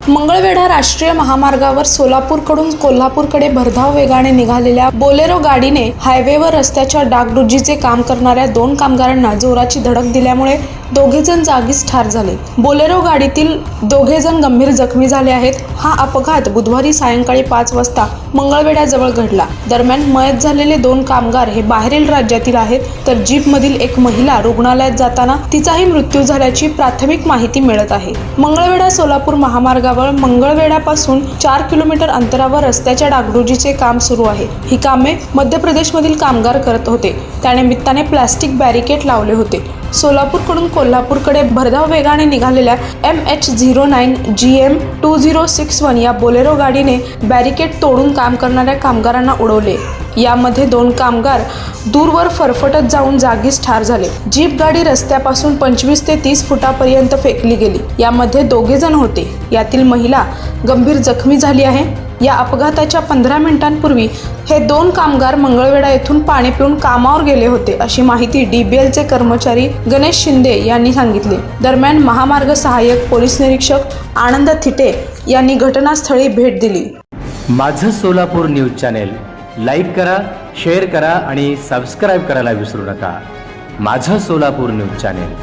मंगळवेढा राष्ट्रीय महामार्गावर सोलापूरकडून कोल्हापूरकडे भरधाव वेगाने निघालेल्या बोलेरो गाडीने हायवेवर रस्त्याच्या डागडुजीचे काम करणाऱ्या दोन कामगारांना जोराची धडक दिल्यामुळे दोघेजण जागीच ठार झाले. बोलेरो गाडीतील दोघेजण गंभीर जखमी झाले आहेत. हा अपघात बुधवारी सायंकाळी पाच वाजता मंगळवेढ्याजवळ घडला. दरम्यान मयत झालेले दोन कामगार हे बाहेरील राज्यातील आहेत तर जीपमधील एक महिला रुग्णालयात जाताना तिचाही मृत्यू झाल्याची प्राथमिक माहिती मिळत आहे. मंगळवेढा सोलापूर महामार्गावर मंगळवेढ्यापासून चार किलोमीटर अंतरावर रस्त्याच्या डागडुजीचे काम सुरू आहे. ही कामे मध्य प्रदेशमधील कामगार करत होते. त्यानिमित्ताने प्लॅस्टिक बॅरिकेड लावले होते. सोलापूरकडून कोल्हापूरकडे भरधाव वेगाने निघालेल्या M H zero nine G M two zero six one या बोलेरो गाडीने बॅरिकेड तोडून काम करणाऱ्या कामगारांना उडवले. यामध्ये दोन कामगार दूरवर फरफटत जाऊन जागीच ठार झाले. जीप गाडी रस्त्यापासून पंचवीस ते तीस फुटापर्यंत फेकली गेली. यामध्ये दोघे जण होते. यातील महिला गंभीर जखमी झाली आहे. या अपघाताच्या पंधरा मिनिटांपूर्वी हे दोन कामगार मंगळवेढा येथून पाणी पिऊन कामावर गेले होते अशी माहिती डीबीएलचे कर्मचारी गणेश शिंदे यांनी सांगितले. दरम्यान महामार्ग सहाय्यक पोलीस निरीक्षक आनंद थिटे यांनी घटनास्थळी भेट दिली. माझं सोलापूर न्यूज चॅनेल लाईक करा शेअर करा आणि सबस्क्राईब करायला विसरू नका. माझं सोलापूर न्यूज चॅनेल.